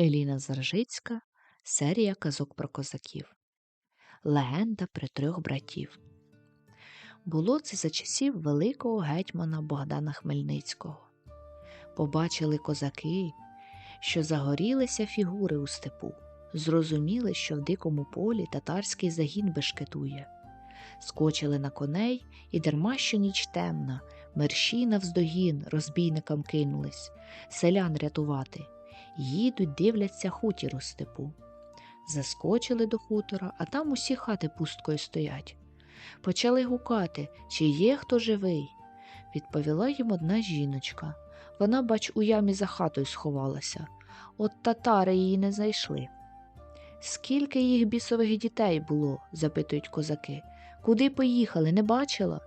Еліна Заржицька, серія казок про козаків. Легенда про трьох братів. Було це за часів великого гетьмана Богдана Хмельницького. Побачили козаки, що загорілися фігури у степу, зрозуміли, що в дикому полі татарський загін бешкетує. Скочили на коней і дарма що ніч темна, мерщій навздогін розбійникам кинулись, селян рятувати. Їдуть, дивляться хутір у степу. Заскочили до хутора, а там усі хати пусткою стоять. Почали гукати, чи є хто живий. Відповіла їм одна жіночка. Вона, бач, у ямі за хатою сховалася. От татари її не знайшли. Скільки їх бісових дітей було? запитують козаки. Куди поїхали, не бачила?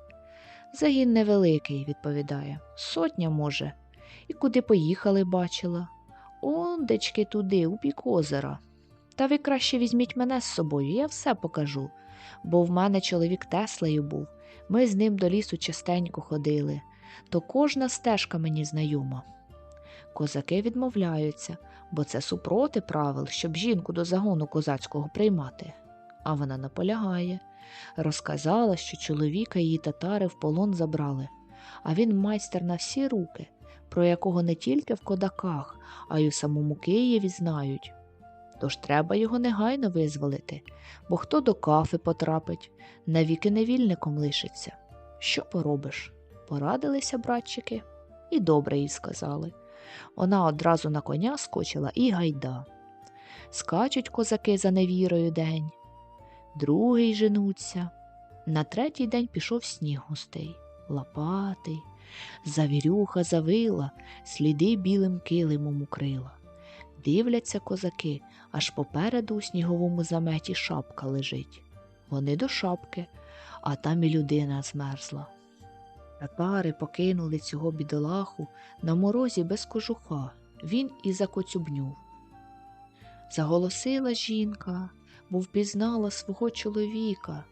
Загін невеликий, відповідає. Сотня, може. І куди поїхали, бачила. Ондечки туди, у бік озера. Та ви краще візьміть мене з собою, я все покажу. Бо в мене чоловік Теслею був, ми з ним до лісу частенько ходили, то кожна стежка мені знайома. Козаки відмовляються, бо це супроти правил, щоб жінку до загону козацького приймати. А вона наполягає. Розказала, що чоловіка її татари в полон забрали, а він майстер на всі руки, про якого не тільки в кодаках, а й у самому Києві знають. Тож треба його негайно визволити, бо хто до кафи потрапить, навіки невільником лишиться. Що поробиш? Порадилися братчики, і добре їй сказали. Вона одразу на коня скочила і гайда. Скачуть козаки за невірою день, другий женуться. На третій день пішов сніг густий, лопатий, завірюха завила, сліди білим килимом укрила. Дивляться козаки, аж попереду у сніговому заметі шапка лежить. Вони до шапки, а там і людина змерзла. Татари покинули цього бідолаху на морозі без кожуха, він і закоцюбнюв. Заголосила жінка, бо впізнала свого чоловіка.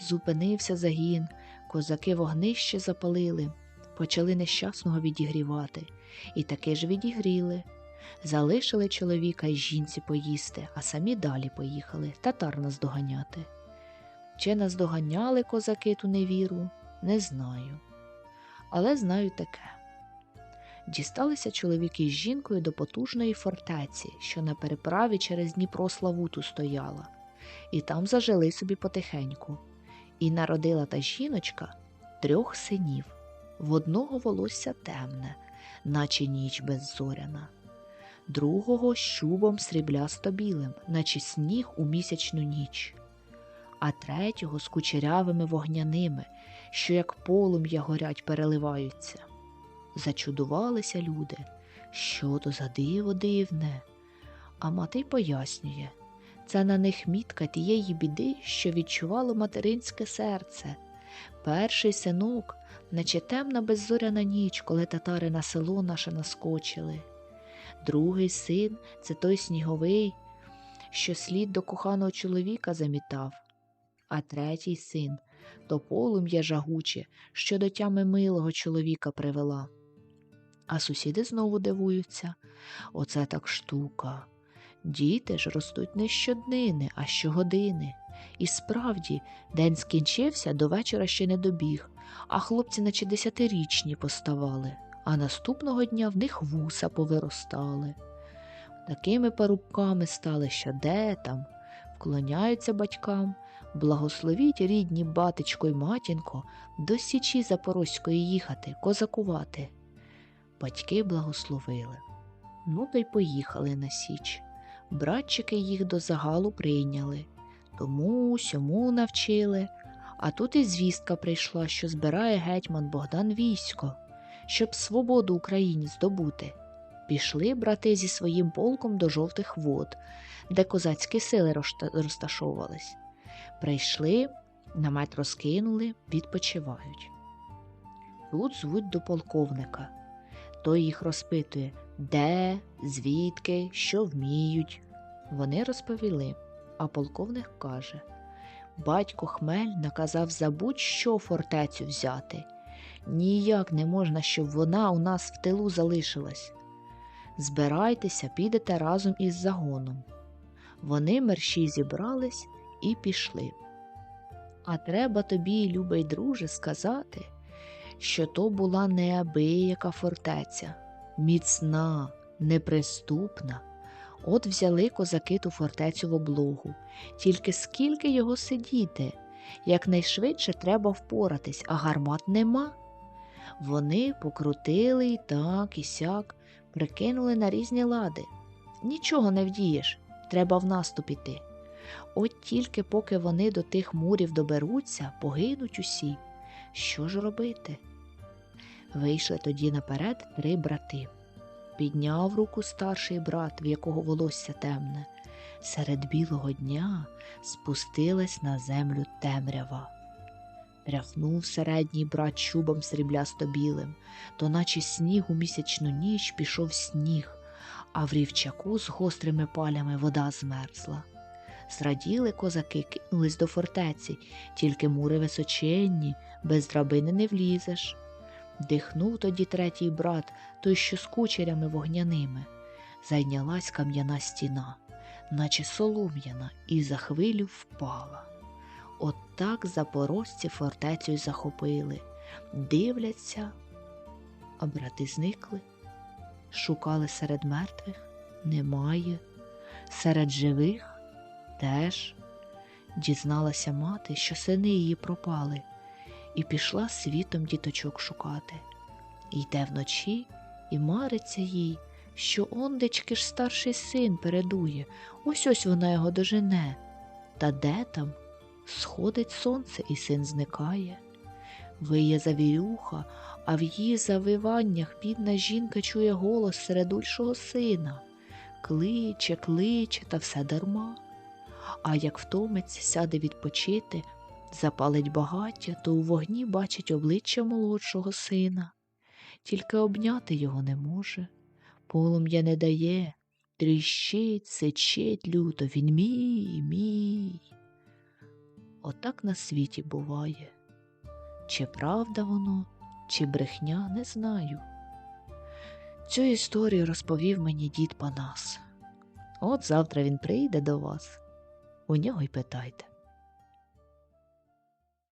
Зупинився загін, козаки вогнище запалили, почали нещасного відігрівати, і таки ж відігріли. Залишили чоловіка й жінці поїсти, а самі далі поїхали татар наздоганяти. Чи наздоганяли козаки ту невіру, не знаю. Але знаю таке. Дісталися чоловіки з жінкою до потужної фортеці, що на переправі через Дніпро Славуту стояла, і там зажили собі потихеньку. І народила та жіночка трьох синів. В одного волосся темне, наче ніч беззоряна, другого щубом сріблясто білим, наче сніг у місячну ніч, а третього з кучерявими вогняними, що як полум'я горять, переливаються. Зачудувалися люди, що то за диво дивне. А мати пояснює це на них мітка тієї біди, що відчувало материнське серце. Перший синок, наче темна беззоряна ніч, коли татари на село наше наскочили. Другий син це той сніговий, що слід до коханого чоловіка замітав, а третій син то полум'я жагуче, що до тями милого чоловіка привела. А сусіди знову дивуються оце так штука. Діти ж ростуть не щоднини, а щогодини. І справді, день скінчився, до вечора ще не добіг, а хлопці, наче десятирічні, поставали, а наступного дня в них вуса повиростали. Такими парубками стали, що де там, вклоняються батькам, благословіть рідні батечко й матінко до січі Запорозької їхати, козакувати. Батьки благословили. Ну, то й поїхали на Січ. Братчики їх до загалу прийняли, тому сьому навчили. А тут і звістка прийшла, що збирає гетьман Богдан військо, щоб свободу Україні здобути. Пішли брати зі своїм полком до жовтих вод, де козацькі сили розташовувались. Прийшли, намет розкинули, відпочивають. Тут звуть до полковника. Той їх розпитує, де, звідки, що вміють. Вони розповіли, а полковник каже Батько Хмель наказав за будь-що фортецю взяти. Ніяк не можна, щоб вона у нас в тилу залишилась. Збирайтеся, підете разом із загоном. Вони мерщій зібрались і пішли. А треба тобі, любий друже, сказати, що то була неабияка фортеця, міцна, неприступна. От взяли козаки ту фортецю в облогу. Тільки скільки його сидіти, якнайшвидше треба впоратись, а гармат нема. Вони покрутили і так, і сяк, прикинули на різні лади. Нічого не вдієш, треба в наступ іти. От тільки поки вони до тих мурів доберуться, погинуть усі. Що ж робити? Вийшли тоді наперед три брати. Підняв руку старший брат, в якого волосся темне. Серед білого дня спустилась на землю темрява. Тряхнув середній брат чубом сріблясто білим, то наче сніг у місячну ніч пішов сніг, а в рівчаку з гострими палями вода змерзла. Зраділи козаки, кинулись до фортеці, тільки мури височенні, без драбини не влізеш. Дихнув тоді третій брат, той, що з кучерями вогняними. Зайнялась кам'яна стіна, наче солом'яна, і за хвилю впала. От так запорожці фортецю й захопили. Дивляться, а брати зникли. Шукали серед мертвих немає, серед живих теж. Дізналася мати, що сини її пропали, і пішла світом діточок шукати. Йде вночі і мариться їй, що ондечки ж старший син передує, ось ось вона його дожене. Та де там? Сходить сонце, і син зникає. Виє завірюха, а в її завиваннях бідна жінка чує голос середульшого сина. Кличе, кличе, та все дарма. А як втомиться, сяде відпочити, запалить багаття, то у вогні бачить обличчя молодшого сина. Тільки обняти його не може. Полум'я не дає, тріщить, сичить люто, він мій, мій. Отак на світі буває. Чи правда воно, чи брехня, не знаю. Цю історію розповів мені дід Панас. От завтра він прийде до вас, у нього й питайте.